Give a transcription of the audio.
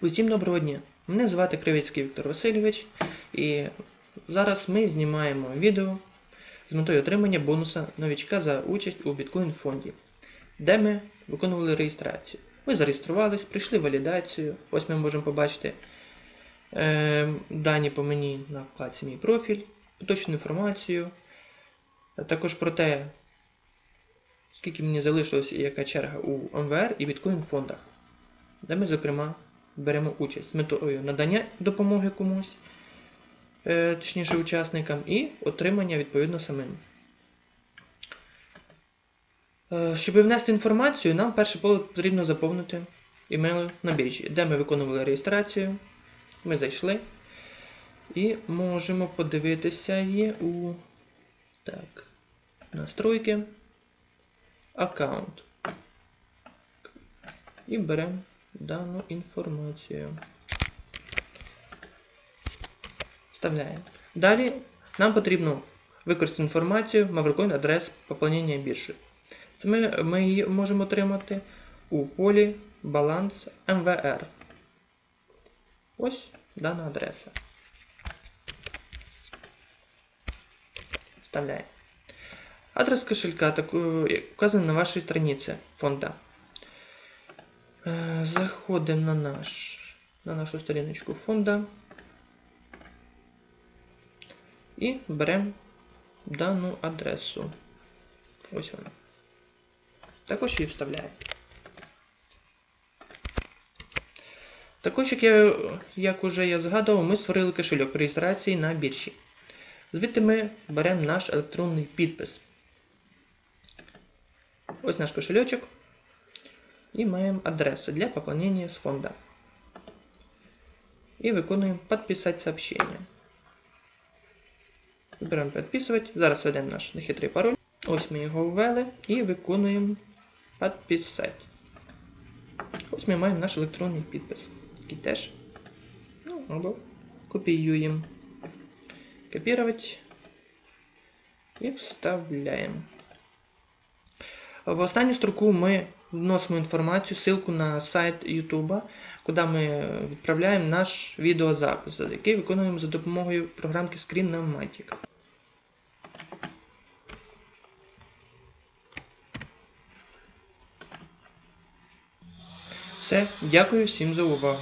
Усім доброго дня! Мене звати Кривицький Віктор Васильович, і зараз ми знімаємо відео з метою отримання бонуса новічка за участь у біткоін фонді, де ми виконували реєстрацію. Ми зареєструвались, прийшли валідацію. Ось ми можемо побачити е, дані по мені на вкладці Мій профіль, поточну інформацію, також про те, скільки мені залишилось і яка черга у МВР і біткоін фондах де ми, зокрема, беремо участь з метою надання допомоги комусь, е, точніше учасникам, і отримання відповідно самим. Е, Щоб внести інформацію, нам перше поле потрібно заповнити імейл на біржі, де ми виконували реєстрацію. Ми зайшли і можемо подивитися її у так, настройки, аккаунт. І беремо дану інформацію. Вставляємо. Далі нам потрібно використати інформацію Mavrocoin адрес поповнення біржі. Це ми, ми її можемо отримати у полі баланс МВР. Ось дана адреса. Вставляємо. Адрес кошелька так, вказаний на вашій страниці фонда. Е, Заходимо на, наш, на нашу сторіночку фонда і беремо дану адресу. Ось вона. Також її вставляємо. Також, як я, як уже я згадував, ми створили кошельок реєстрації на біржі. Звідти ми беремо наш електронний підпис. Ось наш кошельочок. Маємо адресу для пополнения з фонда. І виконуємо підписати сообщение. Вибираємо підписувати. Зараз введемо наш нехитрий пароль. Ось ми його ввели і виконуємо підписати. Ось ми маємо наш електронний підпис. Який теж. Ну, або копіюємо. Копірувати. І вставляємо. В останню строку ми вносимо інформацію, ссылку на сайт YouTube, куди ми відправляємо наш відеозапис, який виконуємо за допомогою програмки Screen-Matic. Все, дякую всім за увагу.